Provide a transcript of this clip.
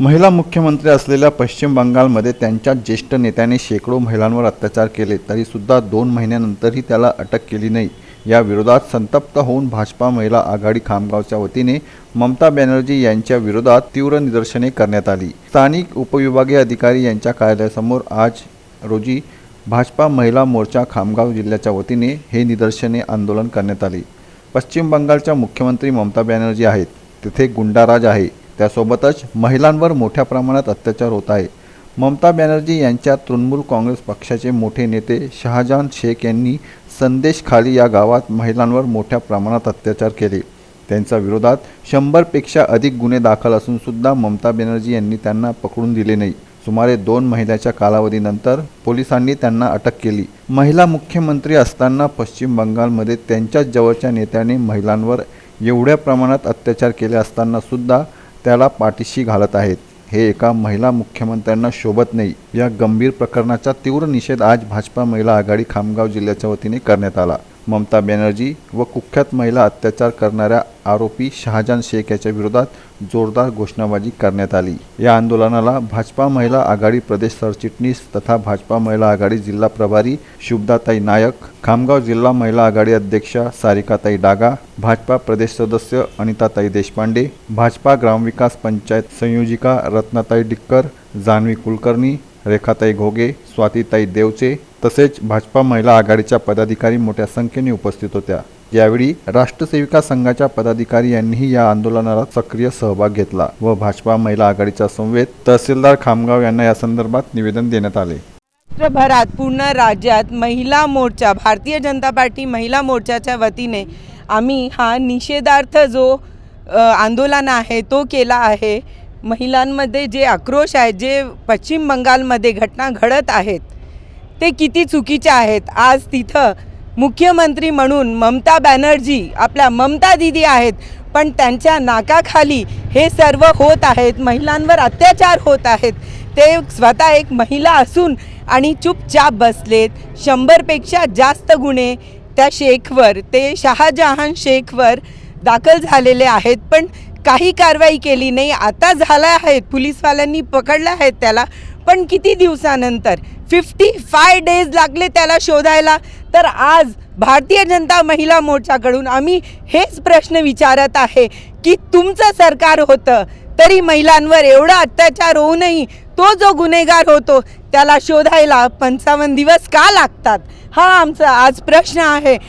महिला मुख्यमंत्री असलेल्या पश्चिम बंगालमध्ये त्यांच्या ज्येष्ठ नेत्याने शेकडो महिलांवर अत्याचार केले तरीसुद्धा दोन महिन्यानंतरही त्याला अटक केली नाही. या विरोधात संतप्त होऊन भाजपा महिला आघाडी खामगावच्या वतीने ममता बॅनर्जी यांच्या विरोधात तीव्र निदर्शने करण्यात आली. स्थानिक उपविभागीय अधिकारी यांच्या कार्यालयासमोर आज रोजी भाजपा महिला मोर्चा खामगाव जिल्ह्याच्या वतीने हे निदर्शने आंदोलन करण्यात आले. पश्चिम बंगालच्या मुख्यमंत्री ममता बॅनर्जी आहेत. तिथे गुंडाराज आहे. त्यासोबतच महिलांवर मोठ्या प्रमाणात अत्याचार होत आहे. ममता बॅनर्जी यांच्या तृणमूल काँग्रेस पक्षाचे मोठे नेते शहाजान शेख यांनी संदेश खाली या गावात महिलांवर मोठ्या प्रमाणात अत्याचार केले. त्यांच्या विरोधात शंभरपेक्षा अधिक गुन्हे दाखल असून सुद्धा ममता बॅनर्जी यांनी त्यांना पकडून दिले नाही. सुमारे दोन महिन्याच्या कालावधीनंतर पोलिसांनी त्यांना अटक केली. महिला मुख्यमंत्री असताना पश्चिम बंगालमध्ये त्यांच्याच जवळच्या नेत्याने महिलांवर एवढ्या प्रमाणात अत्याचार केले असताना सुद्धा त्याला पाठीशी घालत आहेत. हे एका महिला मुख्यमंत्र्यांना शोभत नाही. या गंभीर प्रकरणाचा तीव्र निषेध आज भाजपा महिला आघाडी खामगाव जिल्ह्याच्या वतीने करण्यात आला. ममता बॅनर्जी व कुख्यात महिला अत्याचार करणाऱ्या आरोपी शहाजान शेख याच्या विरोधात जोरदार घोषणाबाजी करण्यात आली. या आंदोलनाला भाजपा महिला आघाडी प्रदेश सरचिटणीस तथा भाजपा महिला आघाडी जिल्हा प्रभारी शुभदाताई नायक खामगाव जिल्हा महिला आघाडी अध्यक्षा सारिकाताई डागा भाजपा प्रदेश सदस्य अनिताताई देशपांडे भाजपा ग्रामविकास पंचायत संयोजिका रत्नाताई डिक्कर जान्हवी कुलकर्णी रेखाताई घोगे स्वातीताई देवचे तसेच भाजपा महिला आघाडीच्या पदाधिकारी मोठ्या संख्येने उपस्थित होत्या. यावेळी राष्ट्रसेविका संघाच्या पदाधिकारी यांनीही या आंदोलनाला सक्रिय सहभाग घेतला व भाजपा महिला आघाडीच्या समवेत तहसीलदार खामगाव यांना या संदर्भात निवेदन देण्यात आले. राष्ट्रभरात पूर्ण राज्यात महिला मोर्चा भारतीय जनता पार्टी महिला मोर्चाच्या वतीने आम्ही हा निषेधार्थ जो आंदोलन आहे तो केला आहे. महिलांमध्ये जे आक्रोश आहे जे पश्चिम बंगालमध्ये घटना घडत आहेत ते किती चुकीचे आहेत. आज तिथं मुख्यमंत्री म्हणून ममता बॅनर्जी आपल्या ममता दिदी आहेत. पण त्यांच्या नाकाखाली हे सर्व होत आहेत. महिलांवर अत्याचार होत आहेत. ते स्वतः एक महिला असून आणि चुपचाप बसलेत. शंभरपेक्षा जास्त गुन्हे त्या शेखवर ते शहाजहान शेखवर दाखल झालेले आहेत. पण काही कारवाई केली नाही. आता झाला आहे. पोलीसवाल्यांनी पकडलं आहेत त्याला. पण किती दिवसानंतर? फिफ्टी फाय डेज लागले त्याला शोधायला. तर आज भारतीय जनता महिला मोर्चाकडून आम्ही हेच प्रश्न विचारत आहे की तुमचं सरकार होतं तरी महिलांवर एवढा अत्याचार होऊनही तो जो गुन्हेगार होतो त्याला शोधायला पंचावन्न दिवस का लागतात? हा आमचा आज प्रश्न आहे.